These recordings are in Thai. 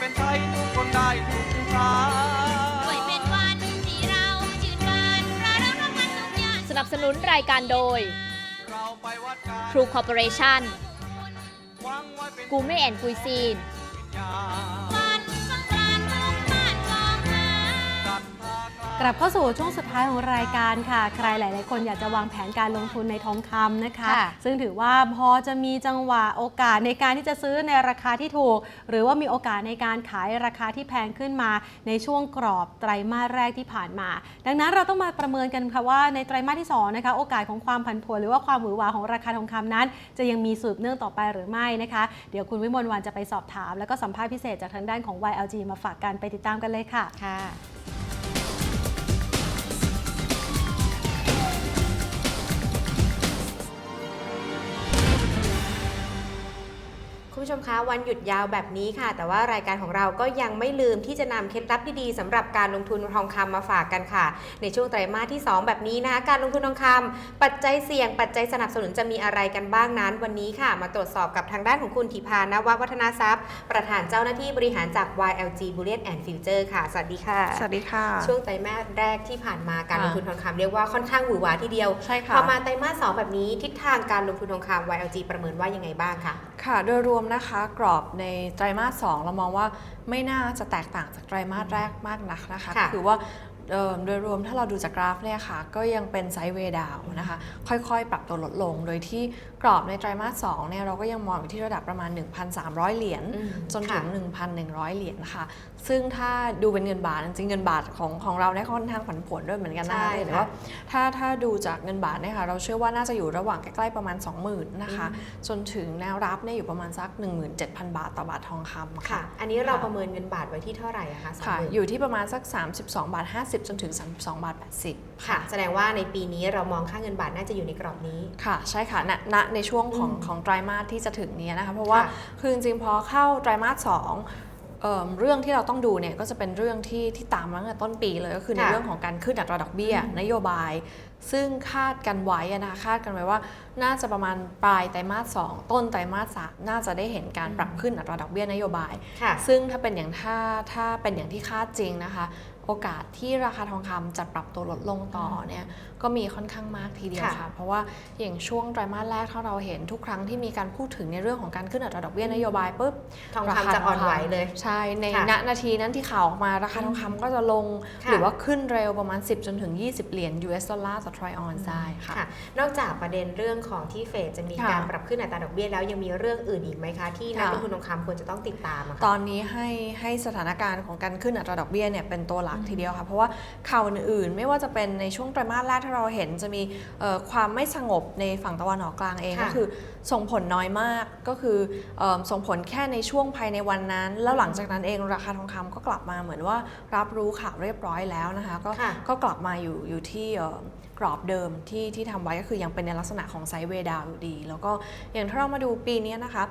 เป็นไทยทุกคนได้ทุกสาด้วยเป็นวันที่เราจืดบานเพราะเราทำงานทุกอย่างสนับสนุนรายการโดยเราไปวัดกันทรูคอร์ปอเรชั่นหวังไว้เป็นกูเม่แอนกุยซีน กล้ากลับเข้าสู่ช่วงสุดท้ายของรายการค่ะ ใครหลาย ๆ คนอยากจะวางแผนการลงทุนในทองคำนะคะ ค่ะซึ่งถือว่าพอจะมีจังหวะโอกาสในการที่จะซื้อในราคาที่ถูก หรือว่ามีโอกาสในการขายราคาที่แพงขึ้นมา ในช่วงกรอบไตรมาสแรกที่ผ่านมา ดังนั้นเราต้องมาประเมินกันค่ะว่าในไตรมาสที่สองนะคะโอกาสของความผันผวนหรือว่าความหวือหวาของราคาทองคำนั้น จะยังมีสืบเนื่องต่อไปหรือไม่นะคะ เดี๋ยวคุณวิมลวันจะไปสอบถาม แล้วก็สัมภาษณ์พิเศษจากทางด้านของ YLG มาฝากกันไปติดตามกันเลยค่ะ ค่ะ ผู้ชมคะวันหยุดยาวแบบนี้ค่ะ แต่ว่ารายการของเราก็ยังไม่ลืมที่จะนำเคล็ดลับดีๆสำหรับการลงทุนทองคำมาฝากกันค่ะ ในช่วงไตรมาสที่ 2 แบบนี้นะคะการลงทุนทองคำปัจจัยเสี่ยง ปัจจัยสนับสนุนจะมีอะไรกันบ้างนั้น วันนี้ค่ะ มาตรวจสอบกับทางด้านของคุณธิพานววัฒนาทรัพย์ ประธานเจ้าหน้าที่บริหารจาก YLG Bullion and Future ค่ะสวัสดีค่ะสวัสดีค่ะ ช่วงไตรมาสแรกที่ผ่านมาการลงค่ะทุนทองคำเรียกว่าค่อนข้างหวือหวาทีเดียวใช่ค่ะพอมาไตรมาสสองแบบนี้ทิศทางการลงทุนทองคำ YLG ประเมินว่ายังไงบ้างคะค่ะโดยรวมนะคะกรอบในไตรมาส 2 เรามองว่าไม่น่าจะแตกต่างจากไตรมาสแรกมากนักนะคะ ค่ะ คือว่าเอ่อโดยรวมถ้าเราดูจากกราฟเนี่ยค่ะ ก็ยังเป็นไซด์เวย์ดาวนะคะ ค่อยๆ ปรับตัวลดลง โดยที่กรอบในไตรมาส 2 เนี่ยเราก็ยังมองอยู่ที่ระดับประมาณ 1,300 เหรียญอืมจนถึง 1,100 เหรียญค่ะ ซึ่งถ้าดูเป็นเงินบาทจริงๆเงินบาทของของเราเนี่ยค่อนข้างผันผวนด้วยเหมือนกันนะใช่คะแต่ค่ะว่าถ้าถ้าดูจากเงินบาทเนี่ยค่ะเราเชื่อว่าน่าจะอยู่ระหว่างใกล้ๆประมาณ 20,000นะคะจนถึงแนวรับเนี่ยอยู่ประมาณสัก 17,000 บาทต่อบาททองคำค่ะค่ะอันนี้เราค่ะประเมินเงินบาทไว้ที่เท่าไหร่อะคะสองค่ะหมื่นอยู่ที่ประมาณสัก 32 บาท 50 จนถึง 32 บาท 80 ค่ะ แสดงว่าในปีนี้เรามองค่าเงินบาทน่าจะอยู่ในกรอบนี้ค่ะ ใช่ค่ะณณในช่วงของอืมของไตรมาสที่จะถึงเนี้นะคะเพราะว่าค่ะคือจริงๆพอเข้าไตรมาสสอง เอิ่มเรื่องที่เราต้องดูเนี่ยก็จะเป็นเรื่องที่ที่ตามมาตั้งแต่ต้นปีเลยก็คือในค่ะเรื่องของการขึ้นอัตราดอกเบี้ย นโยบาย ซึ่งคาดกันไว้อะนะคะคาดกันไว้ว่าน่าจะประมาณปลายไตรมาสสองต้นไตรมาสสามน่าจะได้เห็นการปรับขึ้นอัตราดอกเบี้ยนโยบายค่ะซึ่งถ้าเป็นอย่างถ้าถ้าเป็นอย่างที่คาดจริงนะคะ โอกาสที่ราคาทองคำจะปรับตัวลดลงต่อเนี่ย ก็มีค่อนข้างมากทีเดียวค่ะค่ะ เพราะว่าอย่างช่วงไตรมาสแรกถ้าเราเห็นทุกครั้งที่มีการพูดถึงในเรื่องของการขึ้นอัตราดอกเบี้ยนโยบายปุ๊บทองคำจะอ่อนไหวเลย ใช่ ในค่ะณนาทีนั้นที่ข่าวออกมาราคาทองคำก็จะลงค่ะหรือว่าขึ้นเร็วประมาณ 10 จนถึง 20 เหรียญ US ดอลลาร์ต่อทริออนได้ค่ะค่ะ นอกจากประเด็นเรื่องของที่เฟดจะมีค่ะการปรับขึ้นอัตราดอกเบี้ยแล้วยังมีเรื่องอื่นอีกไหมคะ ที่นักค่ะลงทุนทองคำควรจะต้องติดตามอะตค่ะอนนี้ให้ให้สถานการณ์ของการขึ้นอัตราดอกเบี้ยเนี่ยเป็นตัวหลักทีเดียวค่ะ เพราะว่าข่าวอื่นๆไม่ว่าจะเป็นในช่วงไตรมาสแรกที่เราเห็นจะมีเอ่อความไม่สงบในฝั่งตะวันออกกลางเองค่ะก็คือส่งผลน้อยมากก็คือเออส่งผลแค่ในช่วงภายในวันนั้น แล้วหลังจากนั้นเองราคาทองคำก็กลับมาเหมือนว่ารับรู้ข่าวเรียบร้อยแล้วนะคะก็ค่ะก็กลับมาอยู่อยู่ที่เอ่อก รอบเดิมที่ที่ทำไว้ก็คือยังเป็นในลักษณะของไซด์เวย์ดาวอยู่ดี แล้วก็อย่างถ้าเรามาดูปีนี้นะคะ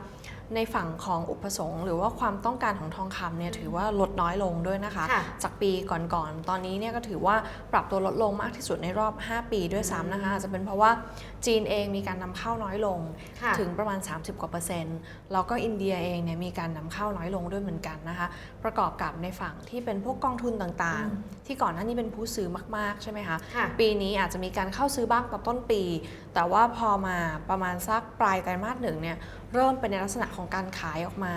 ในฝั่งของอุปสงค์หรือว่าความต้องการของทองคำเนี่ยถือว่าลดน้อยลงด้วยนะคะค่ะจากปีก่อนๆ ตอนนี้เนี่ยก็ถือว่าปรับตัวลดลงมากที่สุดในรอบ 5 ปีด้วยซ้ำนะคะอาจจะเป็นเพราะว่าจีนเองมีการนำเข้าน้อยลงค่ะถึงประมาณ 30 กว่าเปอร์เซ็นต์แล้วก็อินเดียเองเนี่ยมีการนำเข้าน้อยลงด้วยเหมือนกันนะคะ ประกอบกับในฝั่งที่เป็นพวกกองทุนต่างๆ ที่ก่อนหน้านี้เป็นผู้ซื้อมาก ๆ ใช่ไหมคะ ค่ะ ปีนี้อาจจะมีการเข้าซื้อบ้างตอนต้นปี แต่ว่าพอมาประมาณสักปลายไตรมาสหนึ่งเนี่ย เริ่มเป็นในลักษณะของการขายออกมา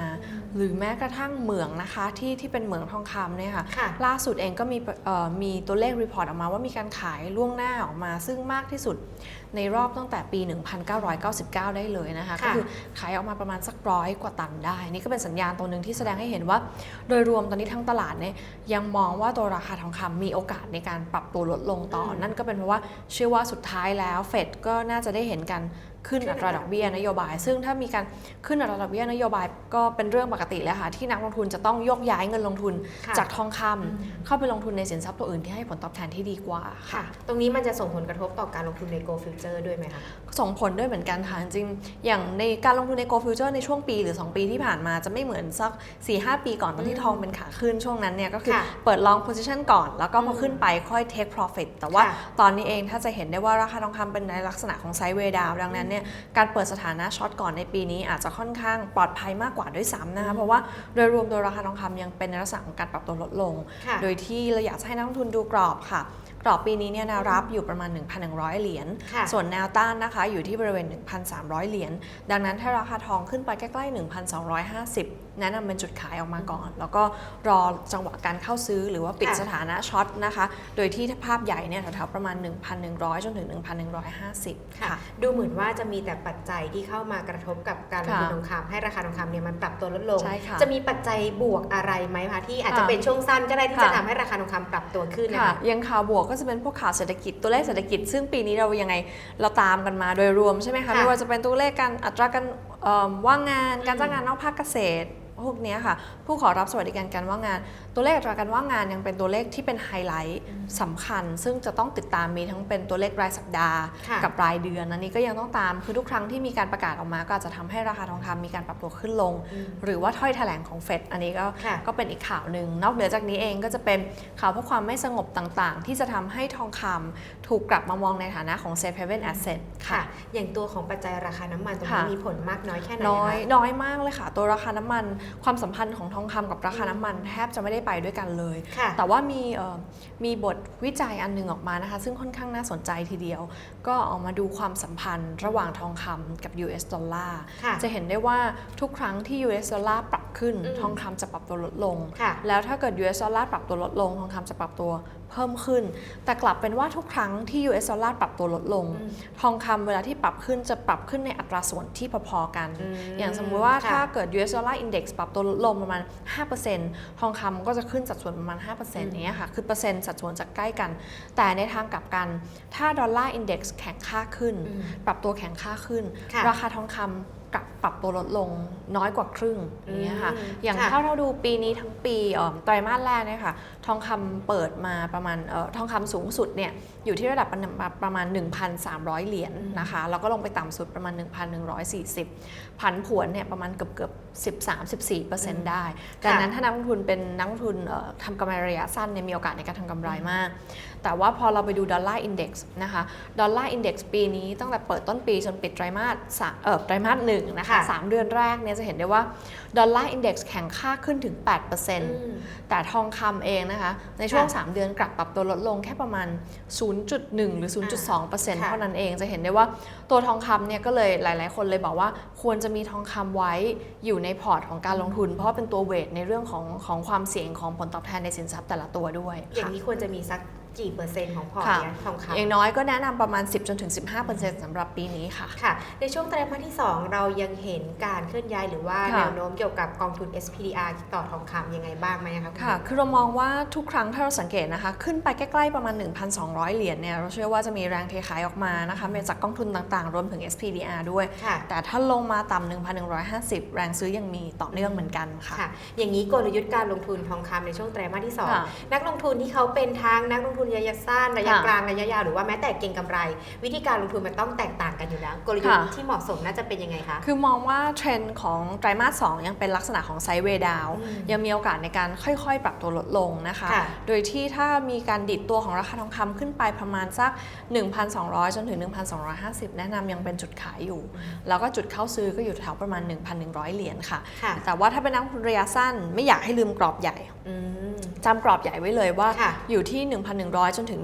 หรือแม้กระทั่งเหมืองนะคะที่ที่เป็นเหมืองทองคำเนี่ยค่ะค่ะ ล่าสุดเองก็มีเอ่อมีตัวเลขรีพอร์ตออกมาว่ามีการขายล่วงหน้าออกมา ซึ่งมากที่สุดในรอบตั้งแต่ปี 1999 ได้เลยนะคะค่ะก็คือขายออกมาประมาณสักร้อยกว่าตันได้ นี่ก็เป็นสัญญาณตัวหนึ่งที่แสดงให้เห็นว่า โดยรวมตอนนี้ทั้งตลาดเนี่ยยังมองว่าตัวราคาทองคำมีโอกาสในการปรับตัวลดลงต่ออม นั่นก็เป็นเพราะว่าเชื่อว่าสุดท้ายแล้วเฟดก็น่าจะได้เห็นการขึ้น ขึ้นอัตราดอกเบี้ยนโยบาย ซึ่งถ้ามีการขึ้นอัตราดอกเบี้ยนโยบายก็เป็นเรื่องปกติแล้วค่ะที่นักลงทุนจะต้องยกย้ายเงินลงทุนค่ะจากทองคำเข้าไปลงทุนในสินทรัพย์ตัวอื่นที่ให้ผลตอบแทนที่ดีกว่าค่ะ ตรงนี้มันจะส่งผลกระทบต่อการลงทุนใน Go Future ด้วยไหมคะส่งผลด้วยเหมือนกันค่ะจริงๆอย่างในการลงทุนใน Go Future ในช่วงปีหรือ 2 ปีที่ผ่านมาจะไม่เหมือนสัก 4-5 ปีก่อนตอนที่ทองเป็นขาขึ้นช่วงนั้นเนี่ยก็คือค่ะเปิด long position ก่อนแล้วก็พอขึ้นไปค่อย take profit แต่ว่าค่ะตอนนี้เองถ้าจะเห็นได้ว่าราคาทองคำเป็นในลักษณะของไซด์เวย์ดาวดังนั้นเนี่ยเนี่ยการเปิดสถานะช็อตก่อนในปีนี้อาจจะค่อนข้างปลอดภัยมากกว่าด้วยซ้ำนะคะเพราะว่าโดยรวมตัวราคาทองคำยังเป็นในลักษณะของการปรับตัวลดลงค่ะโดยที่เราอยากจะให้นักลงทุนดูกรอบค่ะกรอบปีนี้เนี่ยแนวรับอยู่ประมาณ 1,100 เหรียญค่ะส่วนแนวต้านนะคะอยู่ที่บริเวณ 1,300 เหรียญ ดังนั้นถ้าราคาทองขึ้นไปใกล้ ๆ 1,250 แนะนำเป็นจุดขายออกมาก่อน แล้วก็รอจังหวะการเข้าซื้อหรือว่าปิดค่ะสถานะช็อตนะคะ โดยที่ถ้าภาพใหญ่เนี่ยแถวๆประมาณ 1,100 จนถึง 1,150ค่ะค่ะ ดูเหมือนว่าจะมีแต่ปัจจัยที่เข้ามากระทบกับการลงทุนค่ะทองคำให้ราคาทองคำเนี่ยมันปรับตัวลดลงใช่ค่ะจะมีปัจจัยบวกอะไรไหมคะที่อาจจะค่ะเป็นช่วงสั้นก็ได้ที่ค่ะจะทำให้ราคาทองคำปรับตัวขึ้นนะค่ะคะยังข่าวบวกก็จะเป็นพวกข่าวเศรษฐกิจตัวเลขเศรษฐกิจ ซึ่งปีนี้เรายังไงเราตามกันมาโดยรวมใช่ไหมคะค่ะไม่ว่าจะเป็นตัวเลขการอัตราการเอิ่มว่างงานการอืมจ้างงานนอกภาคเกษตร พวกเนี้ยค่ะ ผู้ขอรับสวัสดิการการว่างงาน ตัวเลขอัตราการว่างงานยังเป็นตัวเลขที่เป็นไฮไลท์สำคัญ ซึ่งจะต้องติดตามมีทั้งเป็นตัวเลขรายสัปดาห์ค่ะกับรายเดือนอันนี้ก็ยังต้องตามคือทุกครั้งที่มีการประกาศออกมา ก็อาจจะทำให้ราคาทองคำมีการปรับตัวขึ้นลงอืมหรือว่าถ้อยแถลงของเฟดอันนี้ก็ค่ะก็เป็นอีกข่าวหนึ่งนอกเหนือจากนี้เองก็จะเป็นข่าวเพื่อความไม่สงบต่างๆ ที่จะทำให้ทองคำถูกกลับมามองในฐานะของ safe haven asset ค่ะค่ะอย่างตัวของปัจจัยราคาน้ำมันตรงนี้ค่ะมีผลมากน้อยแค่ไหนน้อยคะน้อยมากเลยค่ะ ตัวราคาน้ำมันความสัมพันธ์ของทองคำกับราคาน้ำมันแทบจะไม่ได้ไปด้วยกันเลยค่ะแต่ว่ามีเอ่อมีบทวิจัยอันหนึ่งออกมานะคะซึ่งค่อนข้างน่าสนใจทีเดียว ก็ออกมาดูความสัมพันธ์ระหว่างทองคำกับ US ดอลลาร์ค่ะจะเห็นได้ว่าทุกครั้งที่ US ดอลลาร์ปรับขึ้นอืมทองคำจะปรับตัวลดลงค่ะแล้วถ้าเกิด US ดอลลาร์ปรับตัวลดลงทองคำจะปรับตัวเพิ่มขึ้น แต่กลับเป็นว่าทุกครั้งที่ US ดอลลาร์ปรับตัวลดลงอืมทองคำเวลาที่ปรับขึ้นจะปรับขึ้นในอัตราส่วนที่พอๆกันอืมอย่างสมมุติว่าค่ะถ้าเกิด US dollar index ปรับตัวลดลงประมาณ 5%ทองคำก็จะขึ้นสัดส่วนประมาณ 5%อย่างเงี้ยค่ะ คือเปอร์เซ็นต์สัดส่วนจะใกล้กัน แต่ในทางกลับกัน ถ้าดอลลาร์อินเด็กซ์แข็งค่าขึ้นอืมปรับตัวแข็งค่าขึ้นค่ะราคาทองคำกลับปรับตัวลดลงน้อยกว่าครึ่งอย่างเงี้ยค่ะอืมอย่างค่ะถ้าเราดูปีนี้ทั้งปีเอ่อไตรมาสแรกเนี่ยค่ะ ทองคำเปิดมาประมาณเอ่อทองคำสูงสุดเนี่ยอยู่ที่ระดับประประมาณ 1,300 เหรียญนะคะ แล้วก็ลงไปต่ำสุดประมาณ 1,140 ผันผวนเนี่ยประมาณเกือบเกือบ 13-14%ได้ ดังนั้นถ้านักลงทุนเป็นนักลงทุนเอ่อทำกำไรระยะสั้นเนี่ยมีโอกาสในการทำกำไรมาก แต่ว่าพอเราไปดูดอลลาร์อินเด็กซ์นะคะ ดอลลาร์อินเด็กซ์ปีนี้ตั้งแต่เปิดต้นปีจนปิดไตรมาสสามเอ่อไตรมาสหนึ่งนะคะค่ะสามเดือนแรกเนี่ยจะเห็นได้ว่าดอลลาร์อินเด็กซ์แข็งค่าขึ้นถึง 8%อืม แต่ทองคำเองนะคะ ในช่วงค่ะ3เดือนกลับปรับตัวลดลงแค่ประมาณ 0.1 หรือ 0.2%ค่ะเท่านั้นเองจะเห็นได้ว่าตัวทองคำเนี่ยก็เลยหลาย ๆ คนเลยบอกว่าควรจะมีทองคำไว้อยู่ในพอร์ตของการลงทุน เพราะว่าเป็นตัวเวทในเรื่องของของความเสี่ยงของผลตอบแทนในสินทรัพย์แต่ละตัวด้วย อย่างค่ะนี้ควรจะมีสัก กี่เปอร์เซ็นต์ของพอร์ตค่ะ เนี่ยทองคำอย่างน้อยก็แนะนำประมาณ 10จนถึง15%สำหรับปีนี้ค่ะ ค่ะ ในช่วงไตรมาสที่ 2 เรายังเห็นการเคลื่อนย้ายหรือว่าค่ะ แนวโน้มเกี่ยวกับกองทุน SPDR ต่อทองคำยังไงบ้างไหมคะณค่ะ คือเรามองว่าทุกครั้งถ้าเราสังเกตนะคะ ขึ้นไปใกล้ๆประมาณ 1,200 เหรียญเนี่ย เราเชื่อว่าจะมีแรงเทขายออกมานะคะมาจากกองทุนต่างๆ รวมถึง SPDR ด้วย ค่ะ แต่ถ้าลงมาต่ำ1,150 แรงซื้อยังมีต่อเนื่องเหมือนกันค่ะ ค่ะ อย่างนี้กลยุทธ์การลงทุนทองคำในช่วงไตรมาสที่ ค่ะ 2 นักลงทุนที่เขาเป็นทางนักลงทุนระยะสั้นระยะค่ะกลางระยะยาวหรือว่าแม้แต่เก็งกำไร วิธีการลงทุนมันต้องแตกต่างกันอยู่แล้ว กลยุทธ์ค่ะที่เหมาะสมน่าจะเป็นยังไงคะคือมองว่าเทรนด์ของไตรมาส2ยังเป็นลักษณะของไซด์เวย์ดาวอืมยังมีโอกาสในการค่อยๆ ปรับตัวลดลงนะคะค่ะโดยที่ถ้ามีการดิดตัวของราคาทองคำขึ้นไปประมาณสัก 1,200 จนถึง 1,250 แนะนำยังเป็นจุดขายอยู่ แล้วก็จุดเข้าซื้อก็อยู่แถวประมาณ 1,100 เหรียญค่ะค่ะแต่ว่าถ้าเป็นนักลงทุนระยะสั้นไม่อยากให้ลืมกรอบใหญ่อืมจำกรอบใหญ่ไว้เลยว่าค่ะอยู่ที่1,100 จนถึง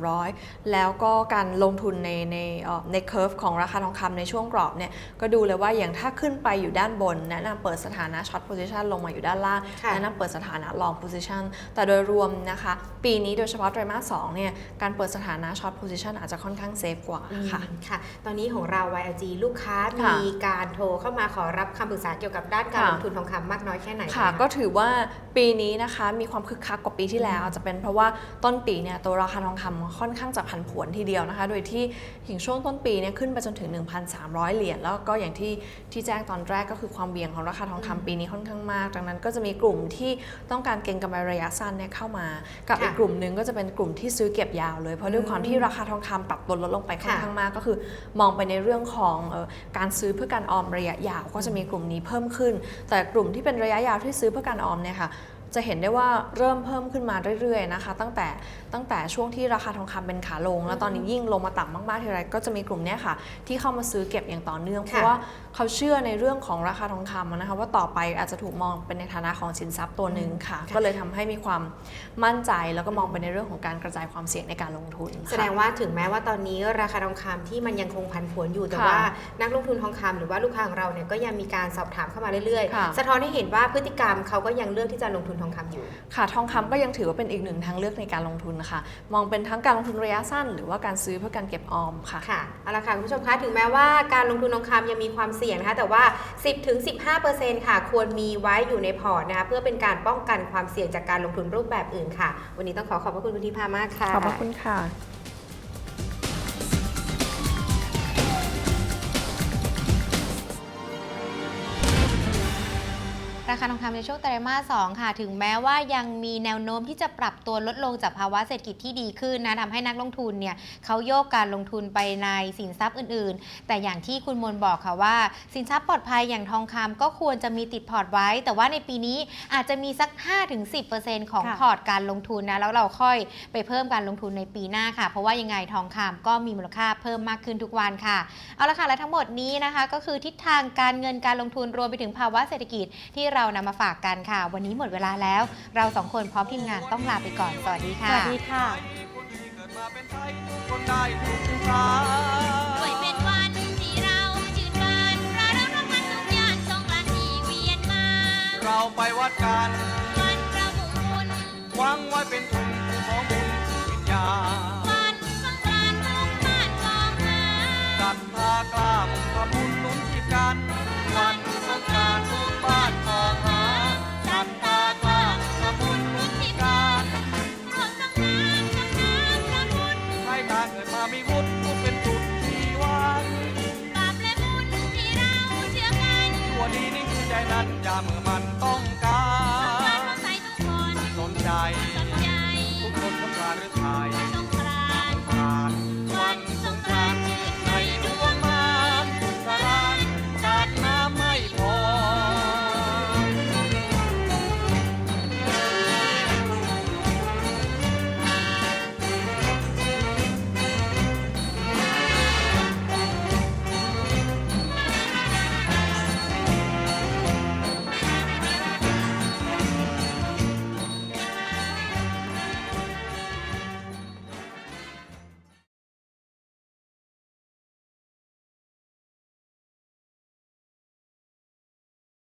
1,300 แล้วก็การลงทุนในในเอ่อในเคอร์ฟของราคาทองคำในช่วงกรอบเนี่ยก็ดูเลยว่าอย่างถ้าขึ้นไปอยู่ด้านบน แนะนำเปิดสถานะช็อตโพซิชันลงมาอยู่ด้านล่างค่ะแนะนำเปิดสถานะลองโพซิชันแต่โดยรวมนะคะ ปีนี้โดยเฉพาะไตรมาส2เนี่ยการเปิดสถานะช็อตโพซิชันอาจจะค่อนข้างเซฟกว่าค่ะอืมค่ะ ตอนนี้ของเรา YLG ลูกค้าค่ะมีการโทรเข้ามาขอรับคำปรึกษาเกี่ยวกับด้านการค่ะลงทุนทองคำมากน้อยแค่ไหนค่ะนก็ถือว่าปีนี้นะคะมีความคึกคักกว่าปีที่แล้วจะเป็นเพราะว่าต้นปีเนี่ยตัวราคาทองคำค่อนข้างจะผันผวนทีเดียวนะคะ โดยที่ถึงช่วงต้นปีเนี่ยขึ้นไปจนถึง 1,300 เหรียญแล้วก็อย่างที่ที่แจ้งตอนแรกก็คือความเบี่ยงของราคาทองคำปีนี้ค่อนข้างมาก ดังนั้นก็จะมีกลุ่มที่ต้องการเก็งกำไรระยะสั้นเนี่ยเข้ามา กับค่ะอีกกลุ่มหนึ่งก็จะเป็นกลุ่มที่ซื้อเก็บยาวเลย เพราะด้วยความที่ราคาทองคำปรับตัวลดลงไปค่อนค่ะข้างมาก ก็คือมองไปในเรื่องของเออการซื้อเพื่อการออมระยะยาว ก็จะมีกลุ่มนี้เพิ่มขึ้น แต่กลุ่มที่เป็นระยะยาวที่ซื้อเพื่อการออมเนี่ยค่ะ จะเห็นได้ว่าเริ่มเพิ่มขึ้นมาเรื่อยๆนะคะ ตั้งแต่ตั้งแต่ช่วงที่ราคาทองคำเป็นขาลง แล้วตอนนี้ยิ่งลงมาต่ำมากๆทีไรก็จะมีกลุ่มเนี้ยค่ะ ที่เข้ามาซื้อเก็บอย่างต่อเนื่องเพราะว่าเขาเชื่อในเรื่องของราคาทองคำนะคะว่าต่อไปอาจจะถูกมองเป็นในฐานะของสินทรัพย์ตัวหนึ่งค่ะ ก็เลยทำให้มีความมั่นใจแล้วก็มองไปในเรื่องของการกระจายความเสี่ยงในการลงทุนค่ะแสดงว่าถึงแม้ว่าตอนนี้ราคาทองคำที่มันยังคงผันผวนอยู่แต่ค่ะว่านักลงทุนทองคำหรือว่าลูกค้าของเราเนี่ยก็ยังมีการสอบถามเข้ามาเรื่อยค่ะๆสะท้อนให้เห็นว่าพฤติกรรมเขาก็ยังเลือกที่จะลงทุนทองคำอยู่ ค่ะ ทองคำก็ยังถือว่าเป็นอีกหนึ่งทางเลือกในการลงทุนนะคะ มองเป็นทั้งการลงทุนระยะสั้น หรือว่าการซื้อเพื่อการเก็บออมค่ะ ค่ะ เอาละค่ะคุณผู้ชมคะ ถึงแม้ว่าการลงทุนทองคำยังมีความเสี่ยงนะคะ แต่ว่า 10-15%ค่ะ ควรมีไว้อยู่ในพอร์ตนะคะ เพื่อเป็นการป้องกันความเสี่ยงจากการลงทุนรูปแบบอื่นค่ะ วันนี้ต้องขอขอบพระคุณคุณทิพามากค่ะ ขอบพระคุณค่ะ ราคาทองคำในช่วงไตรมาส2ค่ะ ถึงแม้ว่ายังมีแนวโน้มที่จะปรับตัวลดลงจากภาวะเศรษฐกิจที่ดีขึ้นนะทำให้นักลงทุนเนี่ยเขาโยกการลงทุนไปในสินทรัพย์อื่น ๆ แต่อย่างที่คุณมนบอกค่ะว่า สินทรัพย์ปลอดภัยอย่างทองคำก็ควรจะมีติดพอร์ตไว้ แต่ว่าในปีนี้อาจจะมีสัก 5-10%ของค่ะพอร์ตการลงทุนนะแล้วเราค่อยไปเพิ่มการลงทุนในปีหน้าค่ะ เพราะว่ายังไงทองคำก็มีมูลค่าเพิ่มมากขึ้นทุกวันค่ะเอาละค่ะและทั้งหมดนี้นะคะ ก็คือทิศทางการเงินการลงทุนรวมไปถึงภาวะเศรษฐกิจที่เรานำมาฝากกันค่ะ วันนี้หมดเวลาแล้ว เราสองคนพร้อมทีมงานต้องลาไปก่อน สวัสดีสค่ะวัสดีค่ะคนดีเกิดมาเป็นไทยทุกคนได้ทุกสาด้วยเป็นวันที่เราชื่นบานเราเราทำงานทุกอย่างสงกรานต์ที่เวียนมา เราไปวัดกันันอย่าเมื่อมันต้องการ